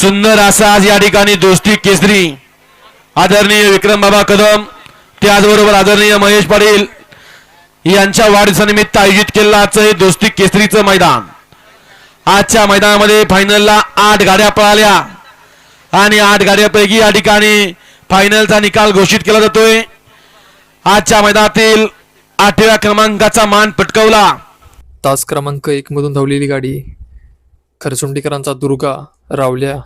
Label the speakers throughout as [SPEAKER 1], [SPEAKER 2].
[SPEAKER 1] सुंदर असा आज या ठिकाणी दोस्ती केसरी. आदरणीय विक्रम बाबा कदम त्याचबरोबर आदरणीय महेश पाटील यांच्या वाढदिवसानिमित्त आयोजित केलेलं आजचं हे दोस्ती केसरीचं मैदान. आजच्या मैदानामध्ये फायनलला आठ गाड्या पळाल्या. आणि आठ गाड्यापैकी या ठिकाणी फायनलचा निकाल घोषित केला जातोय. आजच्या मैदानातील आठव्या क्रमांकाचा मान पटकवला.
[SPEAKER 2] तास क्रमांक एक मधून धावलेली गाडी खरसुंडीकरांचा दुर्गा रावल्या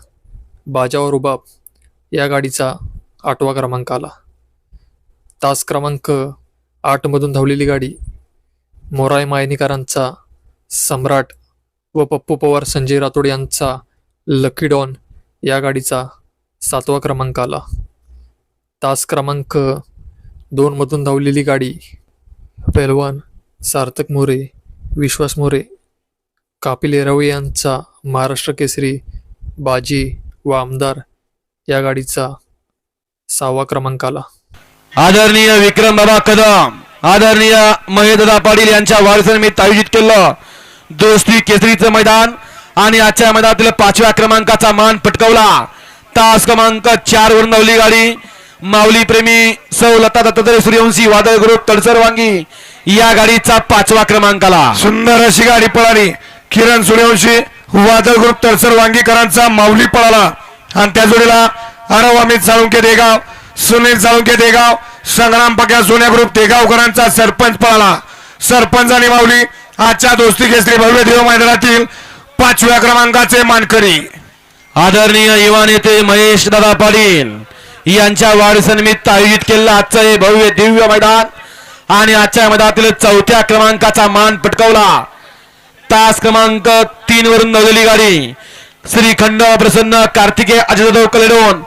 [SPEAKER 2] बाजावर रुबाब या गाडीचा आठवा क्रमांक आला. तास क्रमांक आठमधून धावलेली गाडी मोराय मायनीकरांचा सम्राट व पप्पू पवार संजय राठोड यांचा लकी डॉन या गाडीचा सातवा क्रमांक आला. तास क्रमांक दोनमधून धावलेली गाडी पेलवान सार्थक मोरे विश्वास मोरे कापिल येरावे यांचा महाराष्ट्र केसरी बाजी व आमदार या गाडीचा सहावा क्रमांक आला
[SPEAKER 1] आदरणीय विक्रम बाबा कदम आदरणीय महेशदादा पाटील यांच्या वाढदिवसानिमित्त आयोजित केलं. दोस्ती केसरीचं मैदान आणि आजच्या मैदानातील पाचव्या क्रमांकाचा मान पटकवला. तास क्रमांक चार वरून धावली गाडी माऊली प्रेमी सौ लता दत्तात्रय सूर्यवंशी वादळ ग्रुप तडसर वांगी या गाडीचा पाचवा क्रमांक आला
[SPEAKER 3] सुंदर अशी गाडी पळाली. किरण सूर्यवंशी वादळ ग्रुप तळसर वांगीकरांचा माऊली पळाला. आणि त्या जोडीला अरव अमित साळुंके देगाव सुनील साळुंके देगाव संग्राम पक्या सोन्या ग्रुप देगावकरांचा सरपंच पळाला. सरपंच आणि माऊली आजच्या दोस्ती केसरी भव्य देव मैदानातील पाचव्या क्रमांकाचे मानकरी.
[SPEAKER 1] आदरणीय युवा नेते महेश दादा पाटील यांच्या वाढीसनिमित्त आयोजित केलेलं आजचं हे भव्य दिव्य मैदान आणि आजच्या मैदानातील चौथ्या क्रमांकाचा मान पटकवला. तास क्रमांक तीन वरून नवलेली गाडी. श्रीखंड प्रसन्न कार्तिके अजितदेव कलेडोन.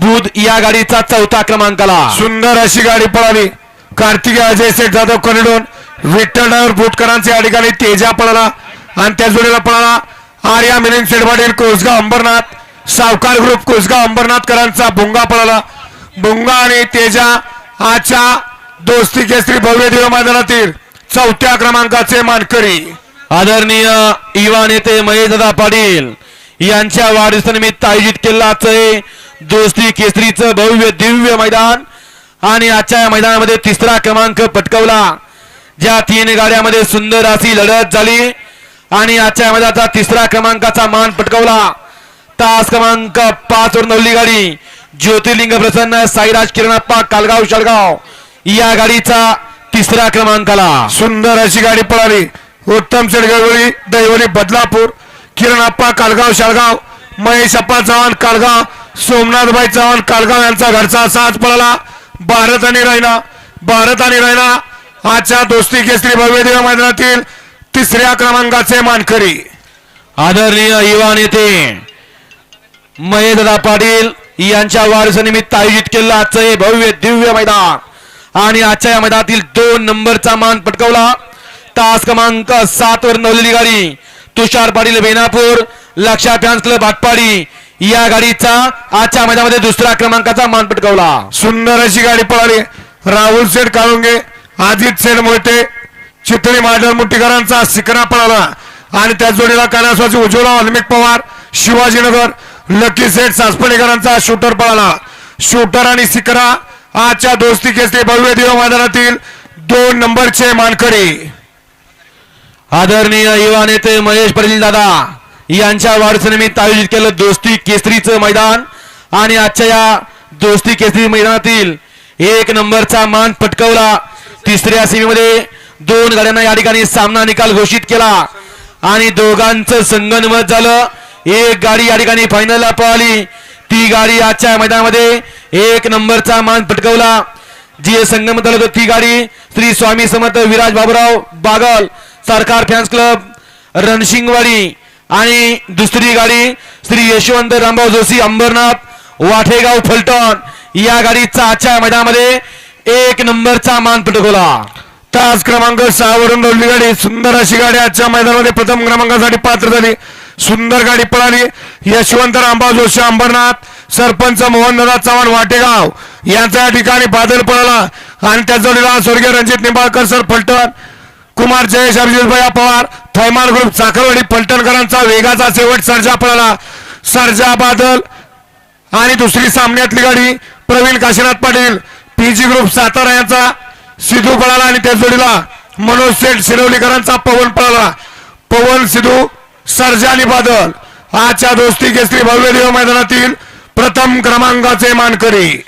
[SPEAKER 1] बुध या गाडीचा चौथा क्रमांक आला
[SPEAKER 3] सुंदर अशी गाडी पळाली. कार्तिके अजय शेठ जाधव कलेडोन विठ्ठल ड्रायव्हर बुटकरांचे या ठिकाणी तेजा पळाला आणि त्या जोडीला पळाला आर्या मिलिंद शेठ कोसगाव अंबरनाथ सावकार ग्रुप कोसगाव अंबरनाथकरांचा भुंगा पळाला. भुंगा आणि तेजा आजच्या दोस्ती केसरी भव्य देव मैदानातील चौथ्या क्रमांकाचे मानकरी.
[SPEAKER 1] आदरणीय युवा नेते महेशदादा पाटील यांच्या वाढदिवसानिमित्त आयोजित केलेलं दोस्ती केसरीचं भव्य दिव्य मैदान. आणि आजच्या या मैदानामध्ये तिसरा क्रमांक पटकवला. ज्या तीन गाड्यामध्ये सुंदर अशी लढत झाली. आणि आजच्या मैदानाचा तिसरा क्रमांकाचा मान पटकवला. तास क्रमांक पाच वर नवली गाडी. ज्योतिर्लिंग प्रसन्न साईराज किरणाप्पा कालगाव शाळगाव. या गाडीचा तिसरा क्रमांकाला.
[SPEAKER 3] सुंदर अशी गाडी पळाली. उत्तम शेडगवळी दैवली बदलापूर किरणप्पा कालगाव शाळगाव महेश अप्पा चव्हाण कालगाव सोमनाथभाई चव्हाण कालगाव यांचा घरचा साथ पळाला. भारत आणि रैना भारत आणि रैना आजच्या दोस्ती केसरी भव्य देव मैदानातील तिसऱ्या क्रमांकाचे मानकरी.
[SPEAKER 1] आदरणीय युवा नेते महेशदा पाटील यांच्या वारसानिमित्त आयोजित केलेलं आजचं हे भव्य दिव्य मैदान आणि आजच्या या मैदानातील दोन नंबरचा मान पटकवला. तास क्रमांक सात वर नवलेली गाडी तुषार पाटील बेनापूर लक्षा फॅन्स क्लब आटपाडी. या गाडीचा आजच्या मैदानामध्ये दुसऱ्या क्रमांकाचा मान पटकवला
[SPEAKER 3] सुंदर अशी गाडी पळाली. राहुल सेठ काळुंगे अजित सेठ मोहिते चितळी माडर मुठीकरांचा सिकरा पळाला. आणि त्या जोडीला कैलासवासी उज्ज्वला वाल्मिक पवार शिवाजीनगर लकी सेठ सासपणेकरांचा शूटर पळाला. शूटर आणि सिकरा आजच्या दोस्ती केसरी भव्य दिव मैदानातील दोन नंबरचे मानकरी.
[SPEAKER 1] आदरणीय युवा नेते महेश पाटील दादा यांच्या वाढदिवसानिमित्त आयोजित केलं दोस्ती केसरीचं मैदान आणि आजच्या या दोस्ती केसरी मैदानातील एक नंबरचा मान पटकवला. तिसऱ्या सीमेमध्ये दोन गाड्यांना या ठिकाणी सामना निकाल घोषित केला आणि दोघांचं संगनमत झालं. एक गाडी या ठिकाणी फायनलला पळाली. ती गाडी आजच्या मैदानामध्ये एक नंबरचा मान पटकवला. जी संगमत झालं होतं ती गाडी श्री स्वामी समर्थ विराज बाबुराव बागल सरकार फॅन्स क्लब रणशिंगवाडी आणि दुसरी गाडी श्री यशवंत रामभाऊ जोशी अंबरनाथ वाठेगाव फलटण या गाडीचा आजच्या मैदानामध्ये एक नंबरचा मान पटकवला.
[SPEAKER 3] तास क्रमांक सहा वरून दौडली गाडी सुंदर अशी गाडी आजच्या मैदानामध्ये प्रथम क्रमांकासाठी पात्र झाली. सुंदर गाडी पळाली. यशवंत रामभाऊ जोशी अंबरनाथ सरपंच मोहनदादा चव्हाण वाटेगाव यांच्या या ठिकाणी बादल पळाला. आणि त्या जोडीला स्वर्गीय रणजित निंबाळकर सर फलटण कुमार जयेश अर्जुनभया पवार थैमान ग्रुप चाकरवाडी पलटणकरांचा वेगाचा शेवट सर्जा पळाला. सरजा बादल. आणि दुसरी सामन्यातली गाडी प्रवीण काशीनाथ पाटील. पीजी ग्रुप सातारा यांचा सिद्धू पळाला आणि त्या जोडीला मनोज शेठ शिरवलीकरांचा पवन पळाला. पवन सिद्धू सरजा आणि बादल. आजच्या दोस्ती केसरी भव्य देव मैदानातील प्रथम क्रमांकाचे मानकरी.